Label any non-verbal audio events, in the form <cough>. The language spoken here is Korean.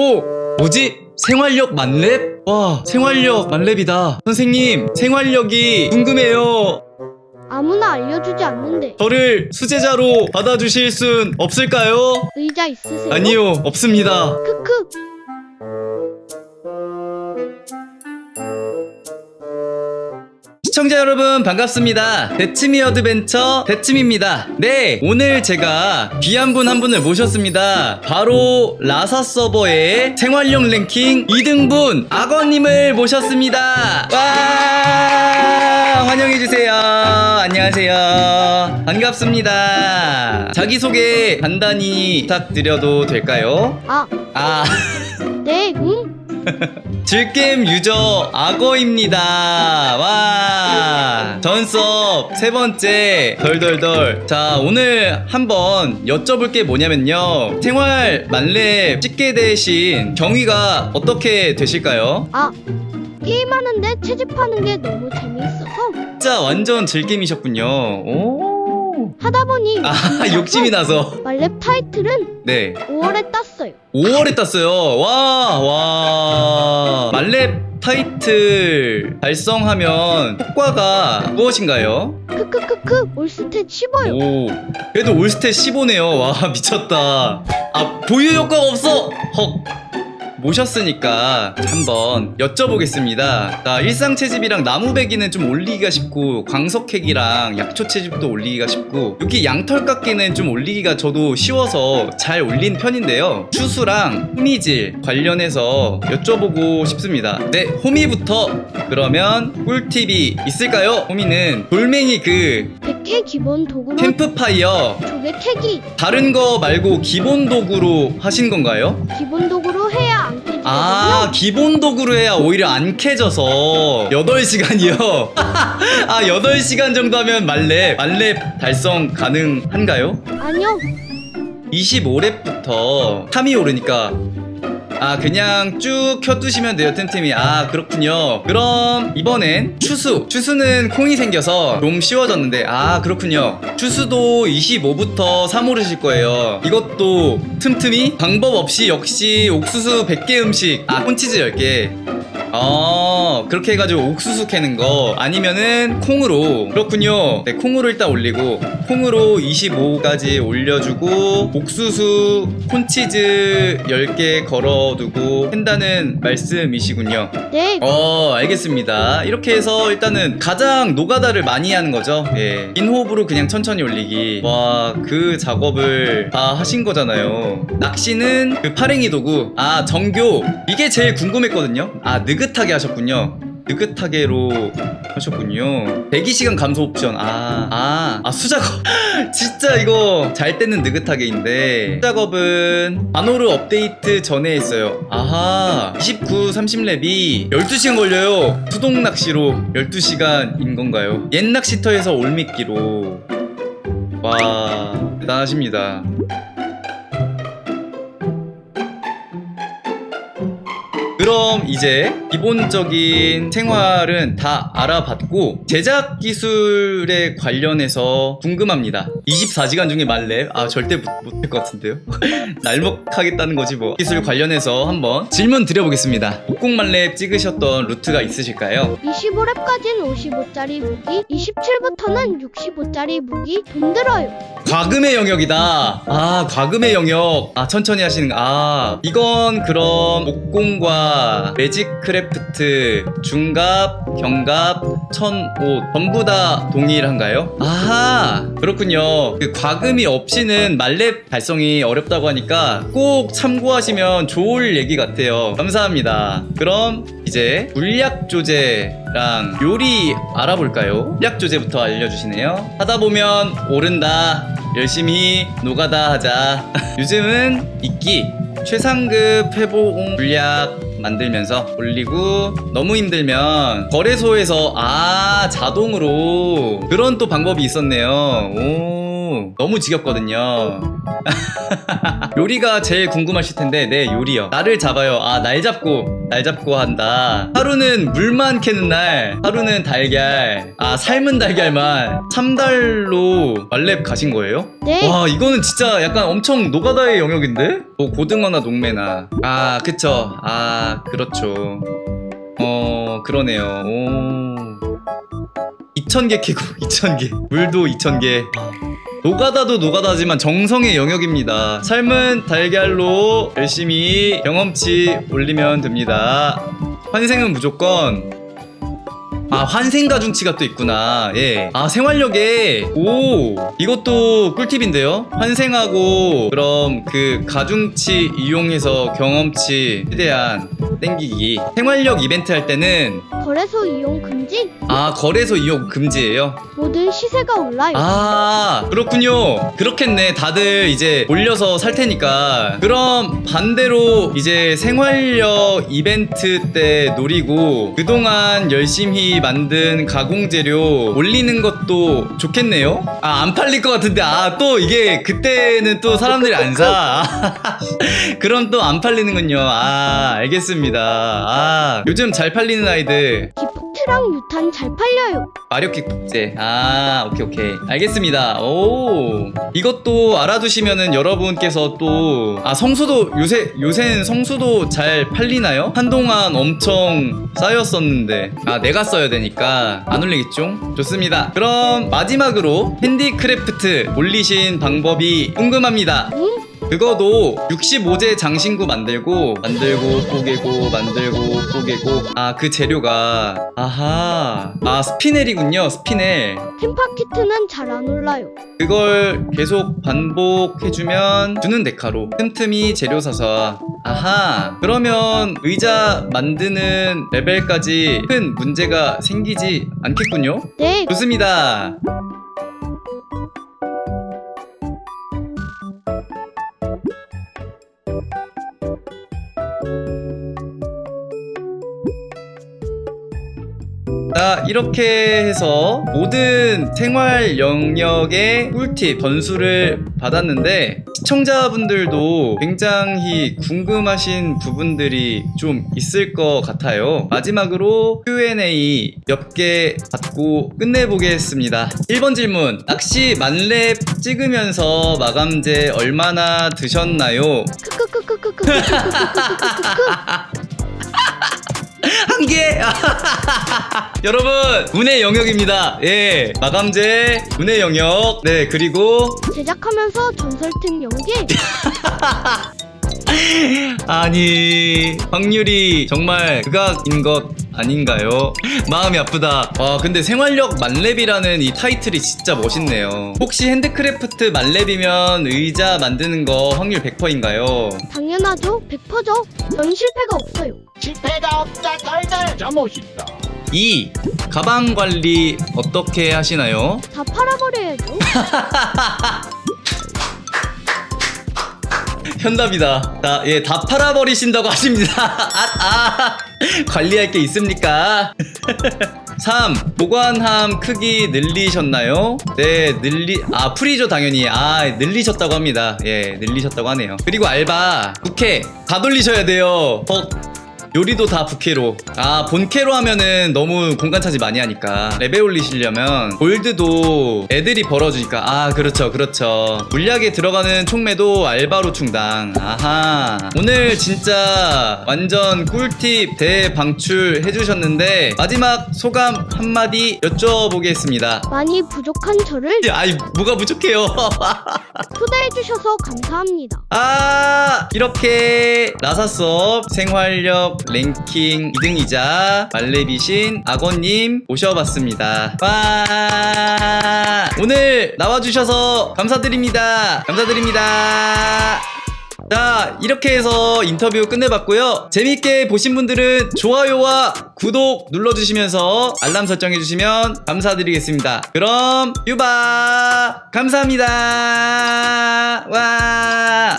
오! 뭐지? 생활력 만렙? 와, 생활력 만렙이다. 선생님, 생활력이 궁금해요. 아무나 알려주지 않는데 저를 수제자로 받아주실 순 없을까요? 의자 있으세요? 아니요, 없습니다. 크크 시청자 여러분 반갑습니다. 대치미 어드벤처 대치미입니다. 네, 오늘 제가 귀한 분 한 분을 모셨습니다. 바로 라사 서버의 생활력 랭킹 2등분 악어님을 모셨습니다. 와, 환영해주세요. 안녕하세요. 반갑습니다. 자기소개 간단히 부탁드려도 될까요? 아 아, 네, 응? <laughs> 질겜 유저 악어입니다. 와. 전섭 세 번째 덜덜덜. 자, 오늘 한번 여쭤볼 게 뭐냐면요. 생활 만렙 찍게 되신 경위가 어떻게 되실까요? 아 게임하는데 채집하는 게 너무 재미있어서 진짜 완전 질겜이셨군요. 오. 하다 보니 아, <laughs> 욕심이 욕심이 나서 나서. 말렙 타이틀은 네. 5월에 땄어 요 5월에 땄어요. 와, 와. 말렙 타이틀 달성하면 효과가 무엇인가요? 크크크크 올스탯 15요 오, 그래도 올스탯 15네요. 와, 미쳤다. 아, 보유 효과가 없어! 헉. 모셨으니까 한번 여쭤보겠습니다. 자, 일상 채집이랑 나무 베기는 좀 올리기가 쉽고 광석핵이랑 약초 채집도 올리기가 쉽고 여기 양털 깎기는 좀 올리기가 저도 쉬워서 잘 올린 편인데요. 추수랑 호미질 관련해서 여쭤보고 싶습니다. 네, 호미부터 그러면 꿀팁이 있을까요? 호미는 돌멩이 그 100회 기본 도구로 캠프파이어 조개 태기 다른 거 말고 기본 도구로 하신 건가요? 기본 도구로 해야 안 깨지거든요 아 기본 도구로 해야 오히려 안 캐져서 8시간이요? <laughs> <laughs> 아 8시간 정도 하면 말렙 말렙 달성 가능한가요? 아니요 25렙부터 3이 오르니까 아 그냥 쭉 켜두시면 돼요 템템이. 아 그렇군요. 그럼 이번엔 추수. 추수는 콩이 생겨서 좀 쉬워졌는데. 아 그렇군요. 추수도 25부터 3 오르실 거예요. 이것도 틈틈이 방법 없이 역시 옥수수 100개 음식. 아 콘치즈 10개. 어 그렇게 해가지고 옥수수 캐는 거. 아니면은 콩으로. 그렇군요. 네 콩으로 일단 올리고 콩으로 25까지 올려주고 옥수수 콘치즈 10개 걸어두고 한다는 말씀이시군요. 네. 어 알겠습니다. 이렇게 해서 일단은 가장 노가다를 많이 하는 거죠. 예. 긴 호흡으로 그냥 천천히 올리기. 와 그 작업을 다 하신 거잖아요. 낚시는 그 파랭이 도구. 아 정교. 이게 제일 궁금했거든요. 아 느긋하게 하셨군요. 느긋하게로 하셨군요. 대기시간 감소 옵션. 아, 아, 아, 수작업. <laughs> 진짜 이거 잘 때는 느긋하게인데. 수작업은 반호르 업데이트 전에 했어요. 아하. 29, 30렙이 12시간 걸려요. 수동 낚시로 12시간인 건가요? 옛 낚시터에서 올미끼로. 와, 대단하십니다. 그럼 이제 기본적인 생활은 다 알아봤고 제작 기술에 관련해서 궁금합니다. 24시간 중에 말렙 아 절대 못, 못할 것 같은데요. <laughs> 날먹하겠다는 거지 뭐. 기술 관련해서 한번 질문 드려보겠습니다. 목공 말렙 찍으셨던 루트가 있으실까요? 25렙까지는 55짜리 무기 27부터는 65짜리 무기 돈 들어요 과금의 영역이다. 아, 과금의 영역. 아, 천천히 하시는, 거. 아, 이건 그럼 목공과 매직크래프트, 중갑, 경갑, 천옷, 전부 다 동일한가요? 아하, 그렇군요. 그 과금이 없이는 말렙 달성이 어렵다고 하니까 꼭 참고하시면 좋을 얘기 같아요. 감사합니다. 그럼 이제 물약 조제랑 요리 알아볼까요? 물약 조제부터 알려주시네요. 하다 보면 오른다. 열심히 노가다 하자. <laughs> 요즘은 이끼 최상급 회복 물약 만들면서 올리고 너무 힘들면 거래소에서 아 자동으로 그런 또 방법이 있었네요. 오 너무 너무 지겹거든요. <laughs> 요리가 제일 궁금하실 텐데 네 요리요. 날을 잡아요. 아 날 잡고 날 잡고 한다. 하루는 물만 캐는 날, 하루는 달걀. 아 삶은 달걀만 3달로 말렙 가신 거예요? 네. 와 이거는 진짜 약간 엄청 노가다의 영역인데? 뭐 고등어나 녹매나 아 그쵸 아 그렇죠 어 그러네요 오 2000개 캐고 <laughs> 2000개 물도 2000개 노가다도 노가다지만 정성의 영역입니다. 삶은 달걀로 열심히 경험치 올리면 됩니다. 환생은 무조건. 아 환생 가중치가 또 있구나. 예아 생활력에. 오 이것도 꿀팁인데요? 환생하고 그럼 그 가중치 이용해서 경험치 최대한 땡기기. 생활력 이벤트 할 때는 거래소 이용 금지. 아 거래소 이용 금지예요? 모든 시세가 올라요. 아 그렇군요. 그렇겠네. 다들 이제 올려서 살 테니까. 그럼 반대로 이제 생활력 이벤트 때 노리고 그동안 열심히 만든 가공 재료 올리는 것도 좋겠네요? 아 안 팔릴 것 같은데. 아 또 이게 그때는 또 사람들이 안사. <laughs> 그럼 또 안 팔리는군요. 아 알겠습니다 아 요즘 잘 팔리는 아이들 기폭트랑 유탄 잘 팔려요. 마력킥 복제. 아, 오케이, 오케이. 알겠습니다. 오. 이것도 알아두시면은 여러분께서 또, 아, 성수도, 요새, 요새는 성수도 잘 팔리나요? 한동안 엄청 쌓였었는데. 아, 내가 써야 되니까 안 올리겠죠? 좋습니다. 그럼 마지막으로 핸디크래프트 올리신 방법이 궁금합니다. 응? 그거도 65제 장신구 만들고 만들고 뽀개고 만들고 뽀개고. 아 그 재료가. 아하. 아 스피넬이군요 스피넬. 템파 키트는 잘 안 올라요. 그걸 계속 반복해주면 주는 데카로. 틈틈이 재료 사서. 아하. 그러면 의자 만드는 레벨까지 큰 문제가 생기지 않겠군요? 네. 좋습니다 자 이렇게 해서 모든 생활 영역의 꿀팁 전수를 받았는데 시청자분들도 굉장히 궁금하신 부분들이 좀 있을 것 같아요. 마지막으로 Q&A 몇 개 받고 끝내보겠습니다. 1번 질문. 낚시 만렙 찍으면서 마감제 얼마나 드셨나요? <laughs> 한 개! <laughs> 여러분, 운의 영역입니다. 예. 마감제, 운의 영역. 네, 그리고, 제작하면서 전설템 연계. <laughs> 아니, 확률이 정말 극악인 것 아닌가요? 마음이 아프다. 와, 근데 생활력 만렙이라는 이 타이틀이 진짜 멋있네요. 혹시 핸드크래프트 만렙이면 의자 만드는 거 확률 100%인가요? 당연하죠. 100%죠. 전 실패가 없어요. 실패가 없다 덜덜 멋있다 2. 가방 관리 어떻게 하시나요? 다 팔아버려야죠. <laughs> 현답이다. 다, 예, 다 팔아버리신다고 하십니다. 아, 아, 관리할 게 있습니까? <laughs> 3. 보관함 크기 늘리셨나요? 네, 늘리, 아, 풀이죠, 당연히. 아, 늘리셨다고 합니다. 예, 늘리셨다고 하네요. 그리고 알바, 부캐, 다 돌리셔야 돼요. 헉. 요리도 다 부캐로. 아 본캐로 하면은 너무 공간 차지 많이 하니까. 레벨 올리시려면 골드도 애들이 벌어주니까. 아 그렇죠 그렇죠. 물약에 들어가는 총매도 알바로 충당. 아하. 오늘 진짜 완전 꿀팁 대방출 해주셨는데 마지막 소감 한마디 여쭤보겠습니다. 많이 부족한 저를 아이 뭐가 부족해요? <laughs> 초대해주셔서 감사합니다. 아 이렇게 라사섭 생활력 랭킹 2등이자 말레비신 악어님 모셔봤습니다. 와 오늘 나와주셔서 감사드립니다 감사드립니다 자 이렇게 해서 인터뷰 끝내봤고요 재밌게 보신 분들은 좋아요와 구독 눌러주시면서 알람 설정해주시면 감사드리겠습니다 그럼 유바 감사합니다. 와